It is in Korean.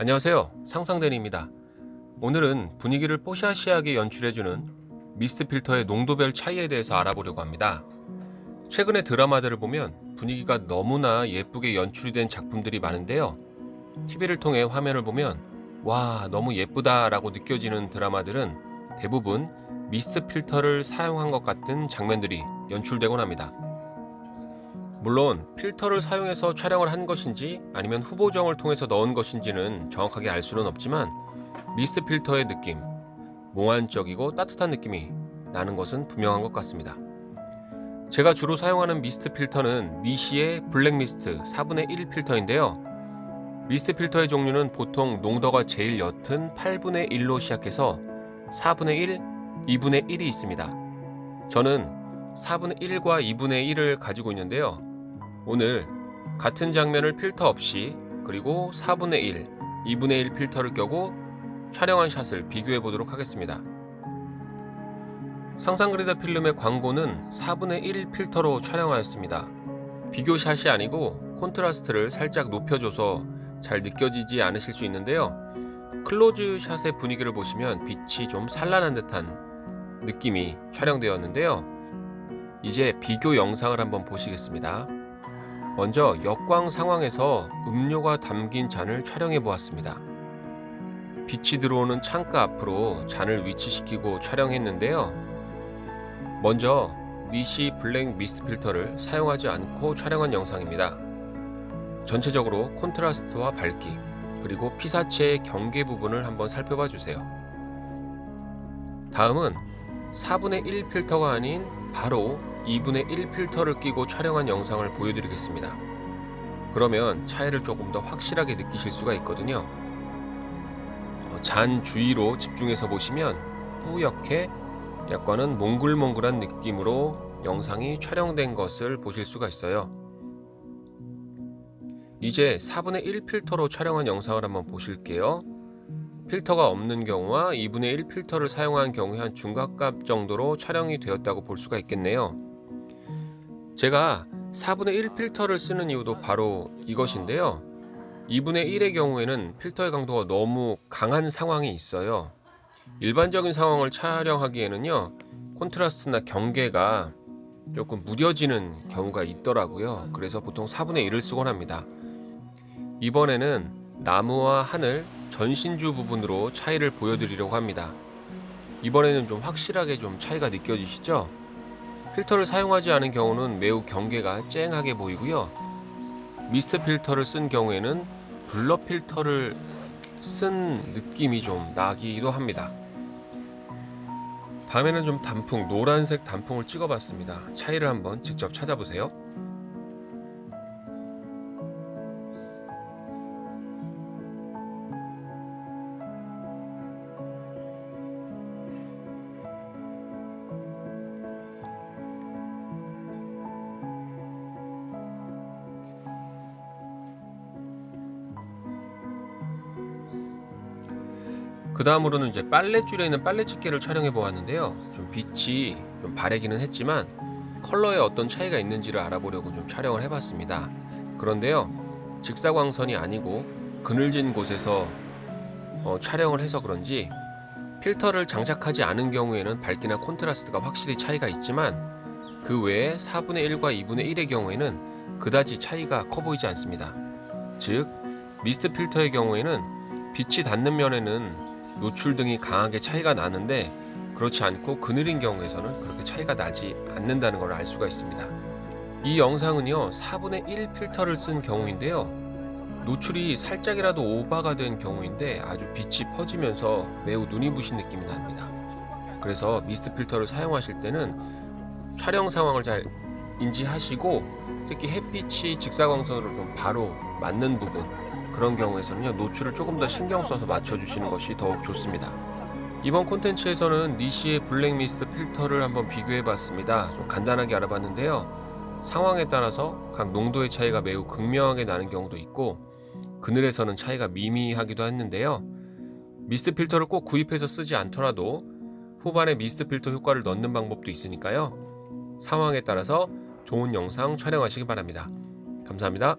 안녕하세요. 상상대리입니다. 오늘은 분위기를 뽀샤시하게 연출해주는 미스트 필터의 농도별 차이에 대해서 알아보려고 합니다. 최근의 드라마들을 보면 분위기가 너무나 예쁘게 연출이 된 작품들이 많은데요. TV를 통해 화면을 보면 와, 너무 예쁘다라고 느껴지는 드라마들은 대부분 미스트 필터를 사용한 것 같은 장면들이 연출되곤 합니다. 물론 필터를 사용해서 촬영을 한 것인지 아니면 후보정을 통해서 넣은 것인지는 정확하게 알 수는 없지만 미스트 필터의 느낌, 몽환적이고 따뜻한 느낌이 나는 것은 분명한 것 같습니다. 제가 주로 사용하는 미스트 필터는 니시의 블랙 미스트 4분의 1 필터인데요. 미스트 필터의 종류는 보통 농도가 제일 옅은 8분의 1로 시작해서 4분의 1, 2분의 1이 있습니다. 저는 4분의 1과 2분의 1을 가지고 있는데요. 오늘 같은 장면을 필터 없이 그리고 4분의 1, 2분의 1 필터를 껴고 촬영한 샷을 비교해 보도록 하겠습니다. 상상그리다 필름의 광고는 4분의 1 필터로 촬영하였습니다. 비교 샷이 아니고 콘트라스트를 살짝 높여줘서 잘 느껴지지 않으실 수 있는데요. 클로즈 샷의 분위기를 보시면 빛이 좀 산란한 듯한 느낌이 촬영되었는데요. 이제 비교 영상을 한번 보시겠습니다. 먼저 역광 상황에서 음료가 담긴 잔을 촬영해 보았습니다. 빛이 들어오는 창가 앞으로 잔을 위치시키고 촬영했는데요. 먼저 니시 블랙 미스트 필터를 사용하지 않고 촬영한 영상입니다. 전체적으로 콘트라스트와 밝기, 그리고 피사체의 경계 부분을 한번 살펴봐 주세요. 다음은 4분의 1 필터가 아닌 바로 2분의 1 필터를 끼고 촬영한 영상을 보여드리겠습니다. 그러면 차이를 조금 더 확실하게 느끼실 수가 있거든요. 어, 잔 주위로 집중해서 보시면 뿌옇게 약간은 몽글몽글한 느낌으로 영상이 촬영된 것을 보실 수가 있어요. 이제 4분의 1 필터로 촬영한 영상을 한번 보실게요. 필터가 없는 경우와 2분의 1 필터를 사용한 경우의 한 중간값 정도로 촬영이 되었다고 볼 수가 있겠네요. 제가 4분의 1 필터를 쓰는 이유도 바로 이것인데요. 2분의 1의 경우에는 필터의 강도가 너무 강한 상황이 있어요. 일반적인 상황을 촬영하기에는요, 콘트라스트나 경계가 조금 무뎌지는 경우가 있더라고요. 그래서 보통 4분의 1을 쓰곤 합니다. 이번에는 나무와 하늘, 전신주 부분으로 차이를 보여드리려고 합니다. 이번에는 좀 확실하게 좀 차이가 느껴지시죠? 필터를 사용하지 않은 경우는 매우 경계가 쨍하게 보이고요. 미스트 필터를 쓴 경우에는 블러 필터를 쓴 느낌이 좀 나기도 합니다. 다음에는 좀 단풍, 노란색 단풍을 찍어봤습니다. 차이를 한번 직접 찾아보세요. 그 다음으로는 이제 빨래줄에 있는 빨래집게를 촬영해 보았는데요. 좀 빛이 좀 바래기는 했지만 컬러에 어떤 차이가 있는지를 알아보려고 좀 촬영을 해봤습니다. 그런데요, 직사광선이 아니고 그늘진 곳에서 어, 촬영을 해서 그런지 필터를 장착하지 않은 경우에는 밝기나 콘트라스트가 확실히 차이가 있지만 그 외에 4분의 1과 2분의 1의 경우에는 그다지 차이가 커 보이지 않습니다. 즉, 미스트 필터의 경우에는 빛이 닿는 면에는 노출 등이 강하게 차이가 나는데 그렇지 않고 그늘인 경우에서는 그렇게 차이가 나지 않는다는 걸 알 수가 있습니다. 이 영상은요 4분의 1 필터를 쓴 경우인데요 노출이 살짝이라도 오버가 된 경우인데 아주 빛이 퍼지면서 매우 눈이 부신 느낌이 납니다. 그래서 미스트 필터를 사용하실 때는 촬영 상황을 잘 인지하시고 특히 햇빛이 직사광선으로 좀 바로 맞는 부분 그런 경우에서는요 노출을 조금 더 신경 써서 맞춰주시는 것이 더욱 좋습니다. 이번 콘텐츠에서는 니시의 블랙 미스트 필터를 한번 비교해봤습니다. 좀 간단하게 알아봤는데요. 상황에 따라서 각 농도의 차이가 매우 극명하게 나는 경우도 있고 그늘에서는 차이가 미미하기도 했는데요. 미스트 필터를 꼭 구입해서 쓰지 않더라도 후반에 미스트 필터 효과를 넣는 방법도 있으니까요. 상황에 따라서 좋은 영상 촬영하시기 바랍니다. 감사합니다.